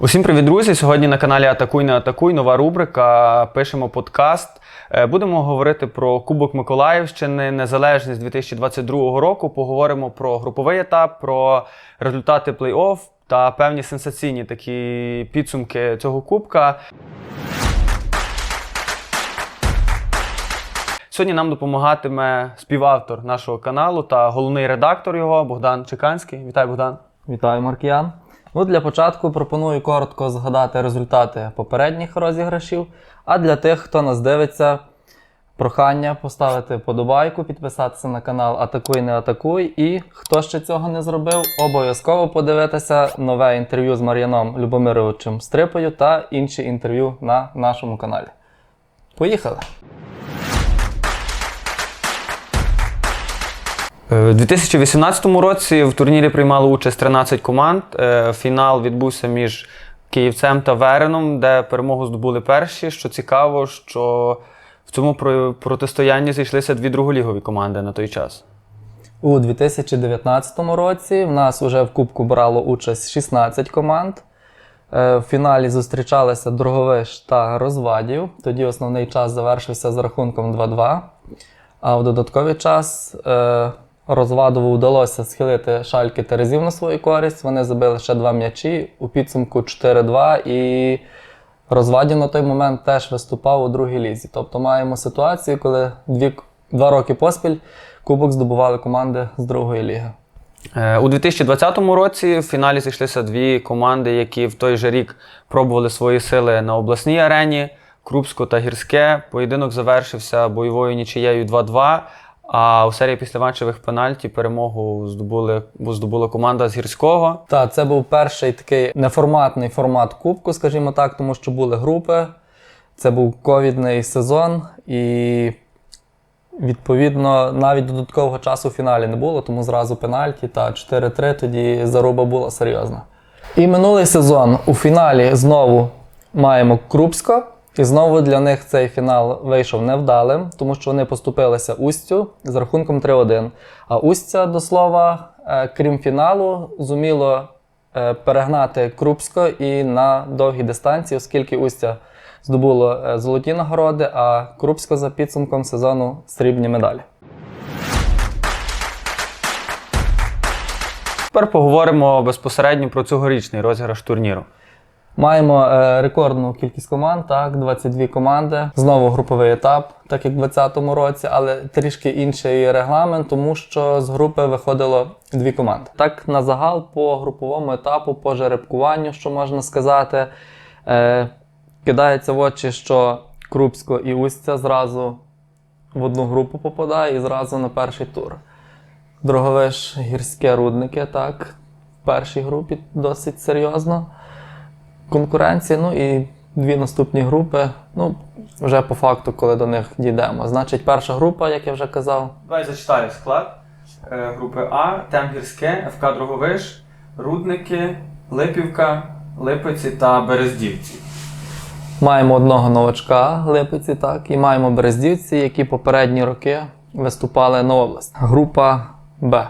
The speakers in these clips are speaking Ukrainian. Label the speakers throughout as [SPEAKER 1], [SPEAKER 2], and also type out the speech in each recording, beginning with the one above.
[SPEAKER 1] Усім привіт, друзі! Сьогодні на каналі Атакуй не атакуй. Нова рубрика. Пишемо подкаст. Е, Будемо говорити про Кубок Миколаївщини, незалежність 2022 року. Поговоримо про груповий етап, про результати плей-офф та певні сенсаційні такі підсумки цього кубка. Сьогодні нам допомагатиме співавтор нашого каналу та головний редактор його Богдан Чеканський. Вітай, Богдан.
[SPEAKER 2] Вітаю, Маркіян. Ну, для початку пропоную коротко згадати результати попередніх розіграшів. А для тих, хто нас дивиться, прохання поставити подобайку, підписатися на канал Атакуй не атакуй. І хто ще цього не зробив, обов'язково подивитися нове інтерв'ю з Мар'яном Любомировичем Стрипою та інші інтерв'ю на нашому каналі. Поїхали!
[SPEAKER 1] У 2018 році в турнірі приймало участь 13 команд. Е, Фінал відбувся між Київцем та Вереном, де перемогу здобули перші. Що цікаво, що в цьому протистоянні зійшлися дві друголігові команди на той час.
[SPEAKER 2] У 2019 році в нас вже в Кубку брало участь 16 команд. Е, В фіналі зустрічалися Дроговиш та Розвадів. Тоді основний час завершився з рахунком 2-2. А в додатковий час е, Розвадову вдалося схилити шальки Терезів на свою користь. Вони забили ще два м'ячі у підсумку 4-2. І Розвадів на той момент теж виступав у другій лізі. Тобто маємо ситуацію, коли дві, два роки поспіль кубок здобували команди з другої ліги.
[SPEAKER 1] Е, У 2020 році в фіналі зійшлися дві команди, які в той же рік пробували свої сили на обласній арені Крупсько та Гірське. Поєдинок завершився бойовою нічиєю 2-2. А у серії післяматчевих пенальті перемогу здобули, здобула команда з гірського.
[SPEAKER 2] Так, це був перший такий неформатний формат кубку, скажімо так, тому що були групи. Це був ковідний сезон, і відповідно навіть додаткового часу в фіналі не було, тому зразу пенальті та 4-3 тоді заруба була серйозна. І минулий сезон у фіналі знову маємо Крупсько. І знову для них цей фінал вийшов невдалим, тому що вони поступилися Устю з рахунком 3-1. А Устя, до слова, е, крім фіналу, зуміло е, перегнати Крупсько і на довгій дистанції, оскільки Устя здобуло е, золоті нагороди, а Крупсько за підсумком сезону срібні медалі.
[SPEAKER 1] Тепер поговоримо безпосередньо про цьогорічний розіграш турніру.
[SPEAKER 2] Маємо е, рекордну кількість команд, так, 22 команди. Знову груповий етап, так як в 2020 році, але трішки інший регламент, тому що з групи виходило дві команди. Так, на загал по груповому етапу, по жеребкуванню, що можна сказати, е, кидається в очі, що Крупсько і Устя зразу в одну групу попадає і зразу на перший тур. Дроговиш гірське рудники, так, в першій групі досить серйозно конкуренції. Ну і дві наступні групи. Ну, вже по факту, коли до них дійдемо. Значить, перша група, як я вже казав,
[SPEAKER 1] Давай зачитаю склад Е, групи А, Темгірське, ФК Дроговиш, Рудники, Липівка, Липиці та Берездівці.
[SPEAKER 2] маємо одного новачка Липиці, так, і маємо Берездівці, які попередні роки виступали на область. Група Б.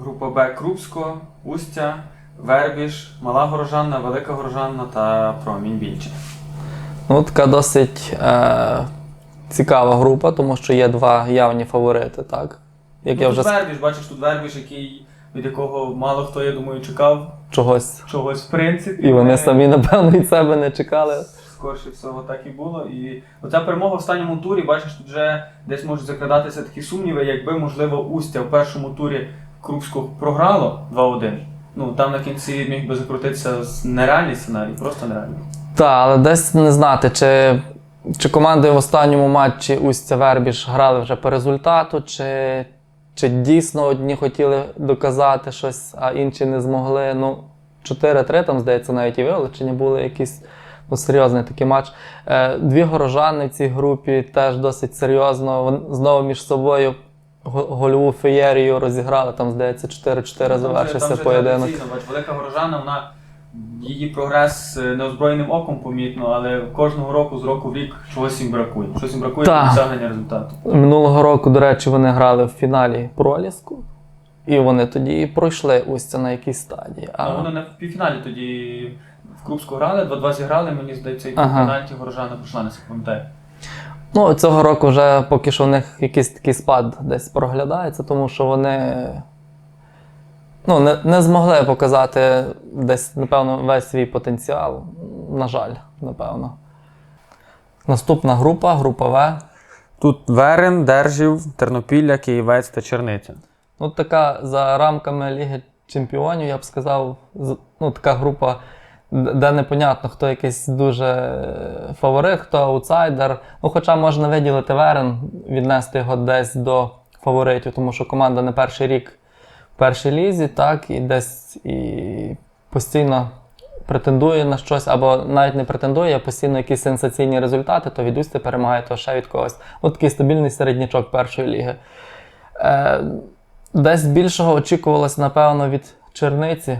[SPEAKER 1] Група Б Крупсько, Устя, Вербіж, Мала Горожанна, Велика Горожанна та Промінь Більче.
[SPEAKER 2] Ну, така досить е, цікава група, тому що є два явні фаворити, так. Як я
[SPEAKER 1] ну,
[SPEAKER 2] вже
[SPEAKER 1] тут Вербіж, бачиш, тут Вербіж, який, від якого мало хто, я думаю, чекав
[SPEAKER 2] чогось.
[SPEAKER 1] чогось в принципі.
[SPEAKER 2] І вони самі, напевно, від себе не чекали.
[SPEAKER 1] Скорше всього так і було. І оця перемога в останньому турі, бачиш, тут вже десь можуть закрадатися такі сумніви, якби, можливо, Устя в першому турі Крупську програло 2-1. Ну там на кінці міг би закрутитися нереальний сценарій, просто нереальний.
[SPEAKER 2] Так, але десь не знати, чи, чи команди в останньому матчі Устя Вербіж грали вже по результату, чи, чи дійсно одні хотіли доказати щось, а інші не змогли. Ну, 4-3, там, здається, навіть і вилучені були якісь ну, серйозний такий матч. Е, дві горожани в цій групі теж досить серйозно. Знову між собою гольову феєрію розіграли. Там, здається, 4-4 завершився поєдинок.
[SPEAKER 1] бач, велика горожана, вона її прогрес е, неозброєним оком помітно, але кожного року з року в рік чогось їм бракує. Щось їм бракує для досягнення результату.
[SPEAKER 2] Минулого року, до речі, вони грали в фіналі проліску, і вони тоді і пройшли Устя на якійсь стадії. А
[SPEAKER 1] А вони на півфіналі тоді в Крупську грали, 2-2 зіграли, мені здається, і
[SPEAKER 2] Ага.
[SPEAKER 1] пенальті горожана пройшла, не пам'ятаю.
[SPEAKER 2] Ну, цього року вже поки що в них якийсь такий спад десь проглядається, тому що вони ну, не, не змогли показати десь, напевно, весь свій потенціал. На жаль, напевно. Наступна група, група В.
[SPEAKER 1] Тут Верен, Держів, Тернопілля, Києвець та Черниця.
[SPEAKER 2] Ну, така за рамками Ліги Чемпіонів, я б сказав, ну, така група, де непонятно, хто якийсь дуже е, фаворит, хто аутсайдер. Ну, хоча можна виділити Верен, віднести його десь до фаворитів, тому що команда не перший рік в першій лізі, так, і десь і постійно претендує на щось, або навіть не претендує, а постійно якісь сенсаційні результати, то від Усти перемагає, то ще від когось. От такий стабільний середнячок першої ліги. Е, Десь більшого очікувалося, напевно, від Черниці,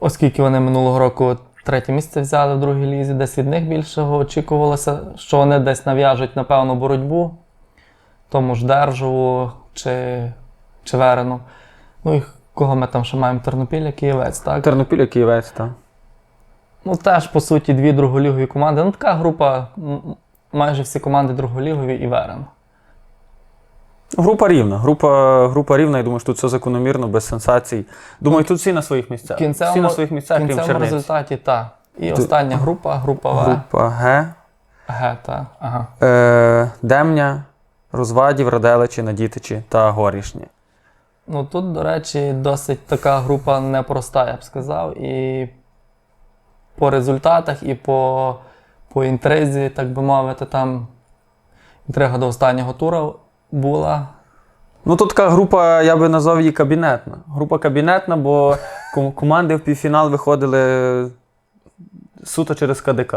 [SPEAKER 2] оскільки вони минулого року третє місце взяли в другій лізі, десь від них більшого очікувалося, що вони десь нав'яжуть, напевно, боротьбу тому ж Державу чи, чи Верену. Ну і кого ми там ще маємо? Тернопілля, Києвець, так?
[SPEAKER 1] Тернопілля, Києвець, так.
[SPEAKER 2] Ну, теж, по суті, дві друголігові команди. Ну, така група, майже всі команди друголігові і Верен.
[SPEAKER 1] Група рівна. Група, група рівна, я думаю, що тут все закономірно, без сенсацій. Думаю, тут всі на своїх місцях.
[SPEAKER 2] В кінцевому,
[SPEAKER 1] всі на своїх місцях,
[SPEAKER 2] в
[SPEAKER 1] крім
[SPEAKER 2] кінцевому
[SPEAKER 1] Черниці.
[SPEAKER 2] результаті так. І
[SPEAKER 1] Ти-
[SPEAKER 2] остання група, група В.
[SPEAKER 1] Група Г,
[SPEAKER 2] Г, так. Ага.
[SPEAKER 1] е, Демня, Розвадів, Раделичі, Надітичі та Горішні.
[SPEAKER 2] Ну тут, до речі, досить така група непроста, я б сказав. І по результатах, і по, по інтризі, так би мовити, там інтрига до останнього тура була.
[SPEAKER 1] Ну, тут така група, я би назвав її кабінетна. Група кабінетна, бо команди в півфінал виходили суто через КДК.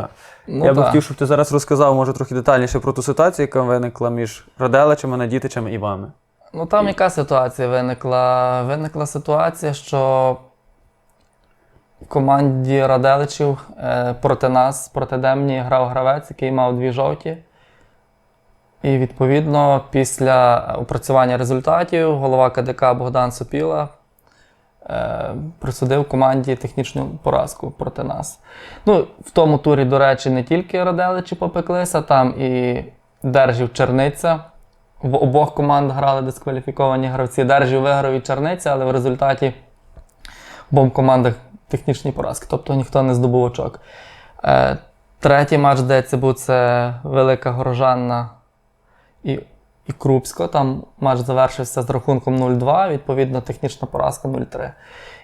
[SPEAKER 2] Ну,
[SPEAKER 1] я би
[SPEAKER 2] так.
[SPEAKER 1] хотів, щоб ти зараз розказав, може, трохи детальніше про ту ситуацію, яка виникла між Раделичами, Надітичами і вами.
[SPEAKER 2] Ну там яка ситуація виникла? Виникла ситуація, що в команді Раделичів е, проти нас, проти Демні, грав гравець, який мав дві жовті. І відповідно, після опрацювання результатів голова КДК Богдан Сопіла е, присудив команді технічну поразку проти нас. Ну, в тому турі, до речі, не тільки Раделичі попеклися, там і Держів Черниця. В обох команд грали дискваліфіковані гравці. Держів виграв і Черниця, але в результаті в обох командах технічні поразки, тобто ніхто не здобув очок. Е, третій матч, здається, був це Велика Горожанна і, і Крупсько. Там матч завершився з рахунком 0-2, відповідно, технічна поразка 0-3.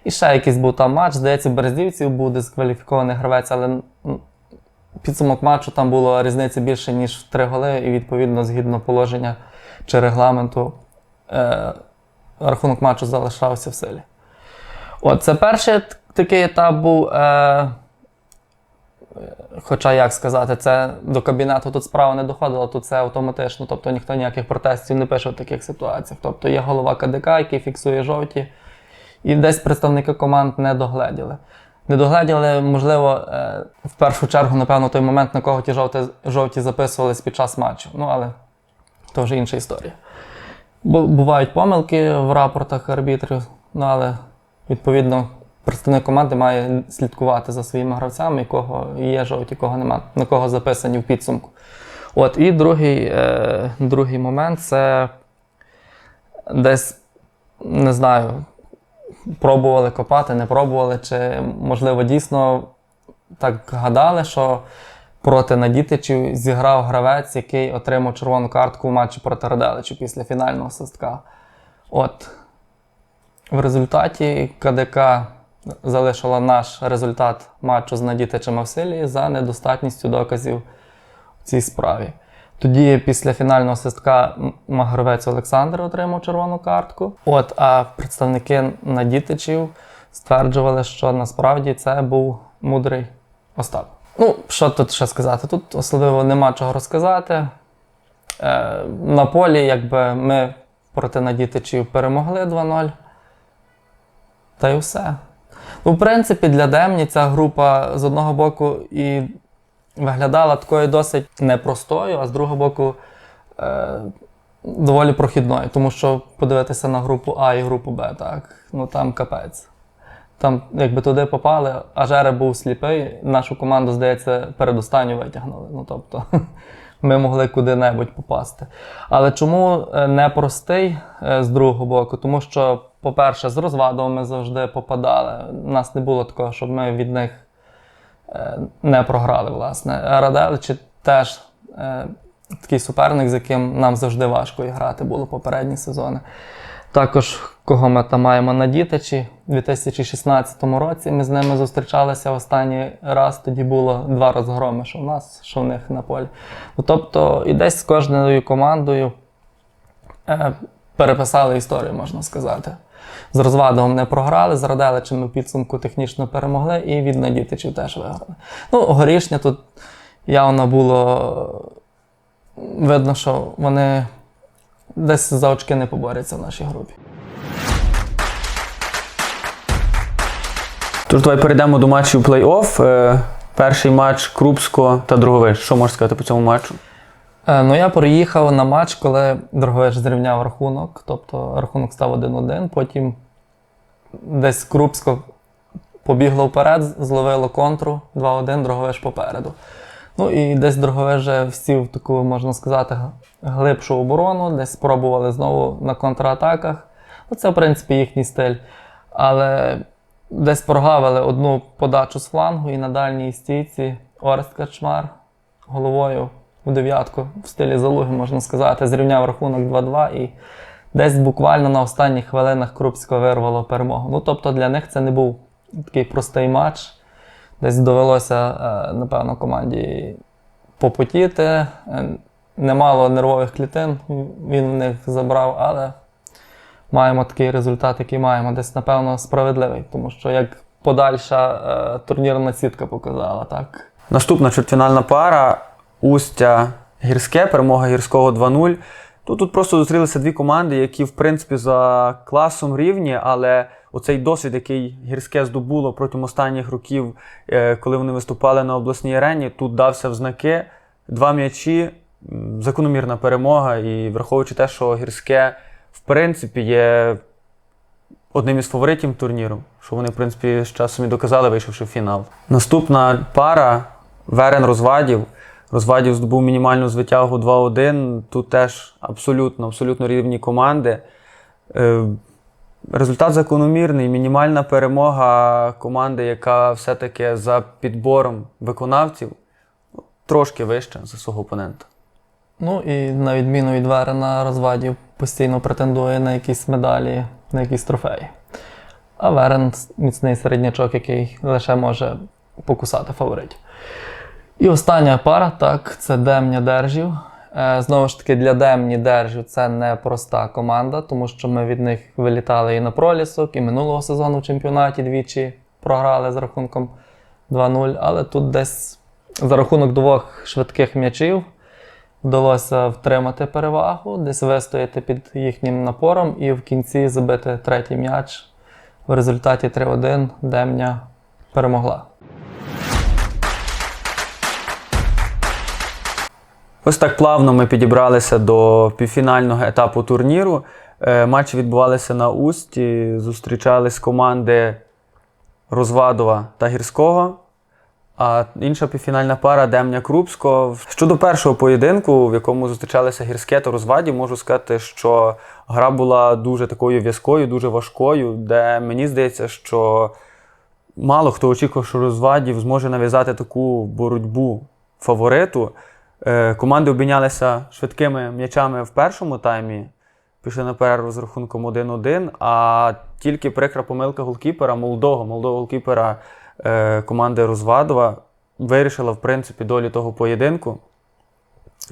[SPEAKER 2] І ще якийсь був там матч, здається, Берездівців був дискваліфікований гравець, але підсумок матчу там було різниці більше, ніж в 3 голи, і відповідно, згідно положення чи регламенту, е, рахунок матчу залишався в силі. От це перший такий етап був. Е, хоча, як сказати, це до кабінету тут справа не доходила, тут це автоматично, тобто ніхто ніяких протестів не пише в таких ситуаціях. Тобто є голова КДК, який фіксує жовті, і десь представники команд не догледіли. Не догледіли, можливо, е, в першу чергу, напевно, той момент, на кого ті жовті, жовті записувались під час матчу. Ну, але то вже інша історія. Бувають помилки в рапортах арбітрів, ну, але відповідно представник команди має слідкувати за своїми гравцями, кого є жовті, кого нема, на кого записані в підсумку. От, і другий, е, другий момент це десь, не знаю, пробували копати, не пробували, чи, можливо, дійсно так гадали, що проти Надітичів зіграв гравець, який отримав червону картку в матчі проти Раделичів після фінального свистка. От. В результаті КДК залишила наш результат матчу з Надітичем в силі за недостатністю доказів в цій справі. Тоді після фінального свистка Магровець Олександр отримав червону картку. От, а представники Надітичів стверджували, що насправді це був мудрий Остап. Ну, що тут ще сказати? Тут особливо нема чого розказати. Е, на полі, якби ми проти Надітичів перемогли 2-0. Та й все. В принципі, для Демні ця група з одного боку і виглядала такою досить непростою, а з другого боку е, доволі прохідною. Тому що подивитися на групу А і групу Б, так, ну там капець. там якби туди попали, а Жере був сліпий, нашу команду, здається, передостанню витягнули. Ну тобто ми могли куди-небудь попасти. Але чому е, не простий е, з другого боку? Тому що, по-перше, з розвадом ми завжди попадали. У нас не було такого, щоб ми від них е, не програли, власне. Раделичі теж такий суперник, з яким нам завжди важко грати було попередні сезони. Також, кого ми там маємо на дітичі, у 2016 році ми з ними зустрічалися останній раз. Тоді було два розгроми, що в нас, що в них на полі. Ну, тобто, і десь з кожною командою е, переписали історію, можна сказати. З розвадом не програли, з Раделичем ми в підсумку технічно перемогли і від надітичів теж виграли. Ну, горішня тут явно було видно, що вони десь за очки не поборються в нашій групі.
[SPEAKER 1] Тож давай перейдемо до матчів плей-офф. Е, Перший матч Крупського та Дроговиш. Що можеш сказати по цьому матчу?
[SPEAKER 2] Е, Ну, я приїхав на матч, коли Дрогович зрівняв рахунок, тобто рахунок став 1-1. Потім десь Крупсько побігло вперед, зловило контру 2-1, Дрогович попереду. Ну і десь Дрогович всів таку, можна сказати, глибшу оборону, десь спробували знову на контратаках. Ну, це, в принципі, їхній стиль. Але десь прогавили одну подачу з флангу і на дальній стійці Орест Качмар головою у дев'ятку в стилі залуги, можна сказати, зрівняв рахунок 2-2 і десь буквально на останніх хвилинах Крупсько вирвало перемогу. Ну тобто для них це не був такий простий матч. Десь довелося, е, напевно, команді попотіти. Е, Немало нервових клітин він в них забрав, але маємо такий результат, який маємо. Десь, напевно, справедливий, тому що як подальша е, турнірна сітка показала, так.
[SPEAKER 1] Наступна чвертьфінальна пара Устя Гірське, перемога гірського 2-0. Тут, тут просто зустрілися дві команди, які, в принципі, за класом рівні, але оцей досвід, який гірське здобуло протягом останніх років, е, коли вони виступали на обласній арені, тут дався в знаки. Два м'ячі, закономірна перемога. І враховуючи те, що гірське, в принципі, є одним із фаворитів турніру, що вони, в принципі, з часом і доказали, вийшовши в фінал. Наступна пара Верен Розвадів. Розвадів здобув мінімальну звитягу 2-1. Тут теж абсолютно, абсолютно рівні команди. Е, Результат закономірний. Мінімальна перемога команди, яка все-таки за підбором виконавців трошки вища за свого опонента.
[SPEAKER 2] Ну і на відміну від Верена розвадів постійно претендує на якісь медалі, на якісь трофеї. А Верен міцний середнячок, який лише може покусати фаворитів. І остання пара, так, це Демня Держів. Е, Знову ж таки, для Демні Держів це не проста команда, тому що ми від них вилітали і на пролісок, і минулого сезону в чемпіонаті двічі програли з рахунком 2-0. Але тут десь за рахунок двох швидких м'ячів вдалося втримати перевагу, десь вистояти під їхнім напором і в кінці забити третій м'яч. В результаті 3-1 Демня перемогла.
[SPEAKER 1] Ось так плавно ми підібралися до півфінального етапу турніру. Е, Матчі відбувалися на Усті, зустрічались команди Розвадова та Гірського. А інша півфінальна пара Демня Крупського. Щодо першого поєдинку, в якому зустрічалися гірське та розвадів, можу сказати, що гра була дуже такою в'язкою, дуже важкою, де мені здається, що мало хто очікував, що розвадів зможе нав'язати таку боротьбу фавориту. Е, Команди обмінялися швидкими м'ячами в першому таймі, пішли на перерву з рахунком 1-1, а тільки прикра помилка голкіпера, молодого, молодого голкіпера команди Розвадова вирішила, в принципі, долю того поєдинку.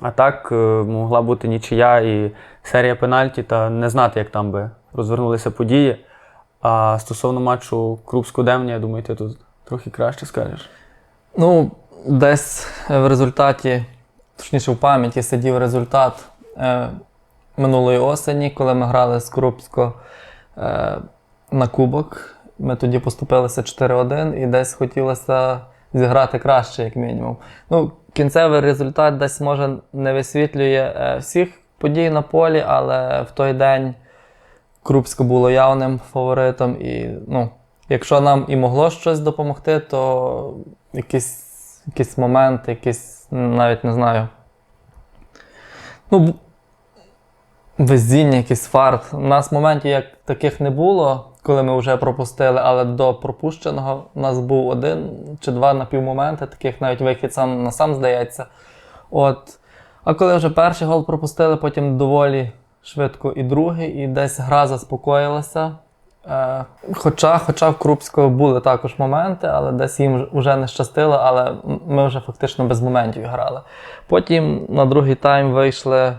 [SPEAKER 1] А так е, могла бути нічия і серія пенальті, та не знати, як там би розвернулися події. А стосовно матчу Крупсько-Демня, я думаю, ти тут трохи краще скажеш.
[SPEAKER 2] Ну, десь в результаті, точніше в пам'яті сидів результат е, минулої осені, коли ми грали з Крупсько е, на кубок. Ми тоді поступилися 4-1 і десь хотілося зіграти краще, як мінімум. Ну, кінцевий результат десь може не висвітлює е, всіх подій на полі, але в той день Крупсько було явним фаворитом і ну, якщо нам і могло щось допомогти, то якийсь, якийсь момент, якийсь, навіть не знаю. Ну, везіння, якийсь фарт. У нас моментів як таких не було, коли ми вже пропустили, але до пропущеного у нас був один чи два напівмоменти, таких навіть вихід сам на сам здається. От. А коли вже перший гол пропустили, потім доволі швидко і другий, і десь гра заспокоїлася. Е, хоча, хоча в Крупського були також моменти, але десь їм вже не щастило, але ми вже фактично без моментів грали. Потім на другий тайм вийшли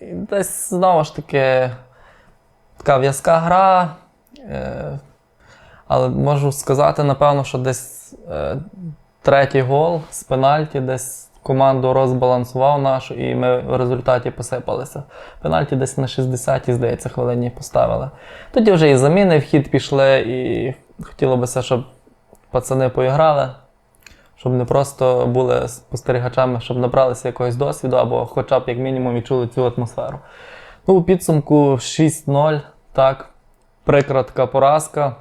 [SPEAKER 2] і десь знову ж таки така в'язка гра. Е, але можу сказати, напевно, що десь е, третій гол з пенальті десь команду розбалансував нашу, і ми в результаті посипалися. Пенальті десь на 60-й, здається, хвилині поставили. Тоді вже і заміни в хід пішли, і хотілося б, щоб пацани поіграли, щоб не просто були спостерігачами, щоб набралися якогось досвіду, або хоча б як мінімум відчули цю атмосферу. Ну, у підсумку 6-0, так, прикра така поразка.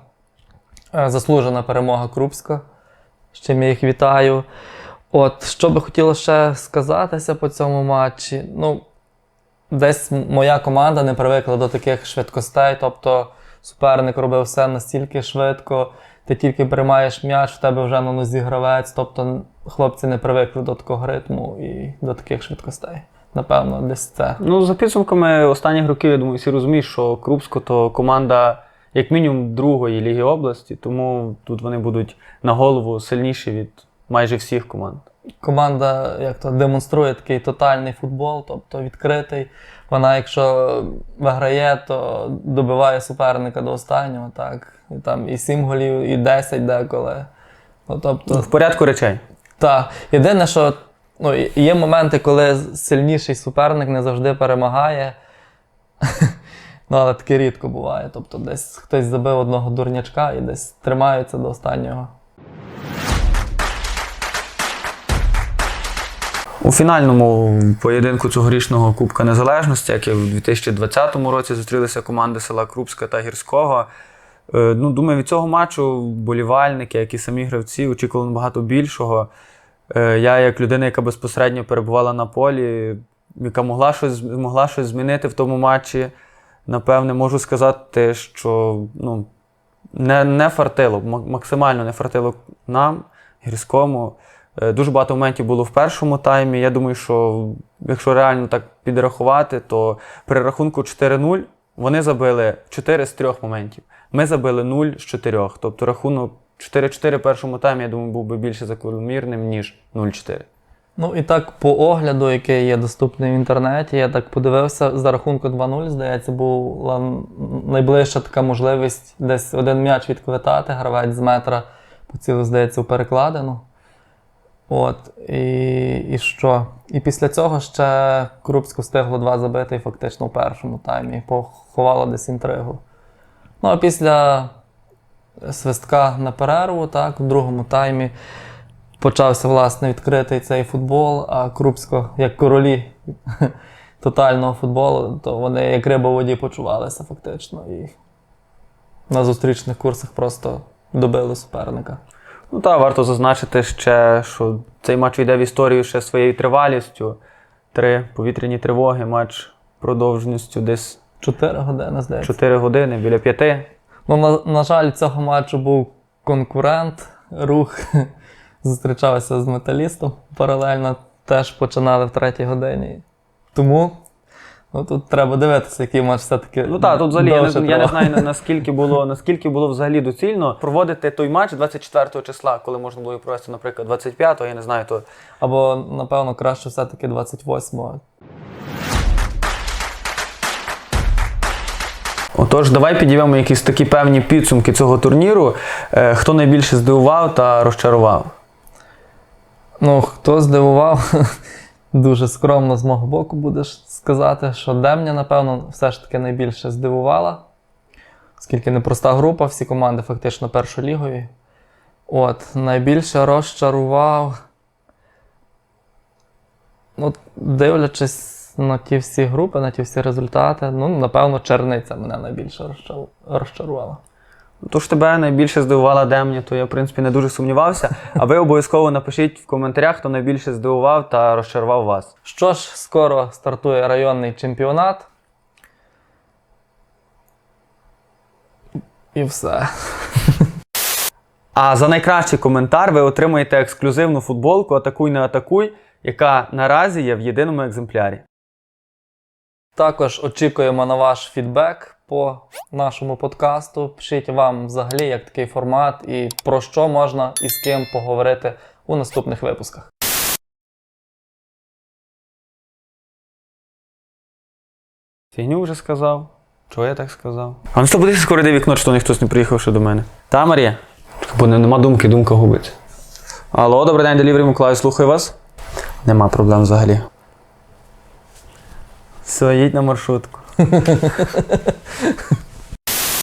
[SPEAKER 2] Е, Заслужена перемога Крупська, з чим я їх вітаю. От, що би хотілося ще сказатися по цьому матчі. Ну, десь моя команда не привикла до таких швидкостей, тобто суперник робив все настільки швидко, ти тільки приймаєш м'яч, в тебе вже на нозі гравець, тобто хлопці не привикли до такого ритму і до таких швидкостей. Напевно, десь це.
[SPEAKER 1] Ну, за підсумками останніх років, я думаю, всі розуміють, що Крупсько то команда як мінімум другої ліги області, тому тут вони будуть на голову сильніші від майже всіх команд.
[SPEAKER 2] команда як то демонструє такий тотальний футбол, тобто відкритий. Вона, якщо виграє, то добиває суперника до останнього, так. І там і 7 голів, і 10 деколи. Ну, тобто,
[SPEAKER 1] В порядку речей.
[SPEAKER 2] та, єдине, що ну, є моменти, коли сильніший суперник не завжди перемагає. ну, але таке рідко буває. Тобто десь хтось забив одного дурнячка і десь тримаються до останнього.
[SPEAKER 1] У фінальному поєдинку цьогорічного Кубка Незалежності, як і в 2020 році зустрілися команди села Крупська та Гірського. Е, Ну, думаю, від цього матчу болівальники, як і самі гравці, очікували набагато більшого. Е, Я, як людина, яка безпосередньо перебувала на полі, яка могла щось, могла щось змінити в тому матчі, напевне, можу сказати, що ну, не, не фартило, максимально не фартило нам, гірському. Е, Дуже багато моментів було в першому таймі. Я думаю, що якщо реально так підрахувати, то при рахунку 4-0 вони забили 4 з 3 моментів. Ми забили 0 з 4. Тобто рахунок 4-4 в першому таймі, я думаю, був би більше закономірним, ніж 0-4.
[SPEAKER 2] Ну і так по огляду, який є доступний в інтернеті, я так подивився, за рахунку 2-0, здається, була найближча така можливість десь один м'яч відквитати, гравець з метра поцілив, здається, у перекладину. От, і, і що? І після цього ще Крупську встигло два забити фактично в першому таймі. Поховало десь інтригу. Ну а після свистка на перерву, так, в другому таймі почався власне відкритий цей футбол, а Крупсько, як королі тотального футболу, то вони як риба в воді почувалися фактично. І на зустрічних курсах просто добили суперника.
[SPEAKER 1] Ну так, варто зазначити ще, що цей матч йде в історію ще своєю тривалістю. Три повітряні тривоги, матч продовжністю десь
[SPEAKER 2] Чотири години, здається.
[SPEAKER 1] 4 години, біля 5.
[SPEAKER 2] Ну, на, на жаль, цього матчу був конкурент, рух зустрічався з металістом. Паралельно теж починали в третій годині. Тому ну, тут треба дивитися, який матч все-таки.
[SPEAKER 1] Ну так, тут взагалі я не, я не знаю наскільки було, наскільки було взагалі доцільно проводити той матч 24 числа, коли можна було провести, наприклад, 25-го, я не знаю, то
[SPEAKER 2] Або, напевно, краще все-таки 28-го.
[SPEAKER 1] Отож, давай підіймемо якісь такі певні підсумки цього турніру. Е, Хто найбільше здивував та розчарував?
[SPEAKER 2] Ну, хто здивував, дуже скромно з мого боку будеш сказати, що Демня, напевно, все ж таки найбільше здивувала. Оскільки непроста група, всі команди фактично першолігові. От, найбільше розчарував. Ну, дивлячись на ті всі групи, на ті всі результати, ну, напевно, черниця мене найбільше розчарувала.
[SPEAKER 1] То ж тебе найбільше здивувала Демня, то я, в принципі, не дуже сумнівався. А ви обов'язково напишіть в коментарях, хто найбільше здивував та розчарував вас.
[SPEAKER 2] Що ж, скоро стартує районний чемпіонат. І все.
[SPEAKER 1] А за найкращий коментар ви отримаєте ексклюзивну футболку Атакуй не атакуй, яка наразі є в єдиному екземплярі.
[SPEAKER 2] Також очікуємо на ваш фідбек по нашому подкасту. Пишіть вам взагалі, як такий формат і про що можна і з ким поговорити у наступних випусках.
[SPEAKER 1] Фігню вже сказав. Чого я так сказав? А ну що буде скоро йде вікно, що ніхтось не приїхав ще до мене. Та, Марія? Бо нема думки, думка губиться. Алло, добрий день, Делівері Миколаїв, слухаю вас. Нема проблем взагалі. Все, їдь на маршрутку.